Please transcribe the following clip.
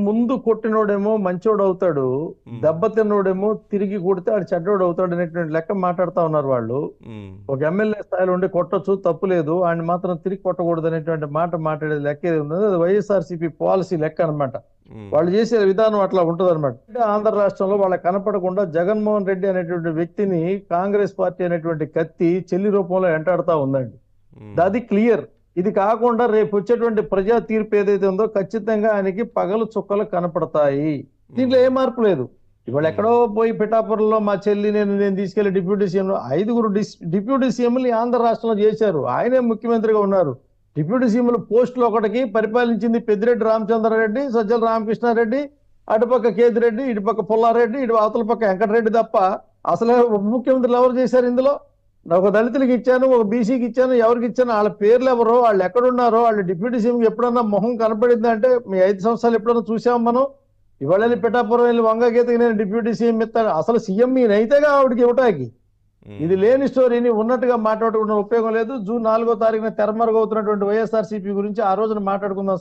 ముందు కొట్టినోడేమో మంచోడు అవుతాడు ఉమ్, దెబ్బతిన్నోడేమో తిరిగి కొడితే ఆడు చెడ్డోడు అవుతాడు అనేటువంటి లెక్క మాట్లాడుతా ఉన్నారు వాళ్ళు. ఒక ఎమ్మెల్యే స్థాయిలో ఉండి కొట్టొచ్చు తప్పు లేదు ఆయన మాత్రం తిరిగి కొట్టకూడదు అనేటువంటి మాట మాట్లాడేది లెక్క ఏది ఉన్నది అది వైఎస్ఆర్సీపీ పాలసీ లెక్క అన్నమాట. ఉమ్, వాళ్ళు చేసే విధానం అట్లా ఉంటది అనమాట ఆంధ్ర రాష్ట్రంలో వాళ్ళకి కనపడకుండా జగన్మోహన్ రెడ్డి అనేటువంటి వ్యక్తిని కాంగ్రెస్ పార్టీ అనేటువంటి కత్తి చెల్లి రూపంలో ఎంటాడుతా ఉందండి. అది క్లియర్. ఇది కాకుండా రేపు వచ్చేటువంటి ప్రజా తీర్పు ఏదైతే ఉందో ఖచ్చితంగా ఆయనకి పగలు చుక్కలు కనపడతాయి. దీంట్లో ఏ మార్పు లేదు. ఇవాళ ఎక్కడో పోయి పిఠాపురంలో మా చెల్లి నేను నేను తీసుకెళ్ళి డిప్యూటీ సీఎం ఐదుగురు డిస్- డిప్యూటీ సీఎంలు ఆంధ్ర రాష్ట్రంలో చేశారు. ఆయనే ముఖ్యమంత్రిగా ఉన్నారు. డిప్యూటీ సీఎంలు పోస్టులు ఒకటికి పరిపాలించింది పెద్దిరెడ్డి రామచంద్రారెడ్డి సజ్జల రామకృష్ణారెడ్డి అటుపక్క కేతిరెడ్డి ఇటుపక్క పుల్లారెడ్డి ఇటు అవతల పక్క వెంకటరెడ్డి తప్ప అసలు ఉప ముఖ్యమంత్రులు ఎవరు చేశారు ఇందులో? ఒక దళితులకు ఇచ్చాను ఒక బీసీకి ఇచ్చాను ఎవరికి ఇచ్చాను వాళ్ళ పేర్లు ఎవరో వాళ్ళు ఎక్కడున్నారో వాళ్ళ డిప్యూటీ సీఎం ఎప్పుడన్నా మొహం కనపడింది అంటే మీ ఐదు సంవత్సరాలు ఎప్పుడన్నా చూసాం మనం? ఇవాళ వెళ్ళి పిఠాపురం వెళ్ళి వంగ గీతకి నేను డిప్యూటీ సీఎం ఇస్తాను. అసలు సీఎం ఈయనైతేగా ఆవిడకి ఇవ్వటానికి. ఇది లేని స్టోరీని ఉన్నట్టుగా మాట్లాడుకున్న ఉపయోగం లేదు. జూన్ నాలుగో తారీఖున తెరమరుగవుతున్నటువంటి వైఎస్ఆర్ గురించి ఆ రోజున మాట్లాడుకుందాం.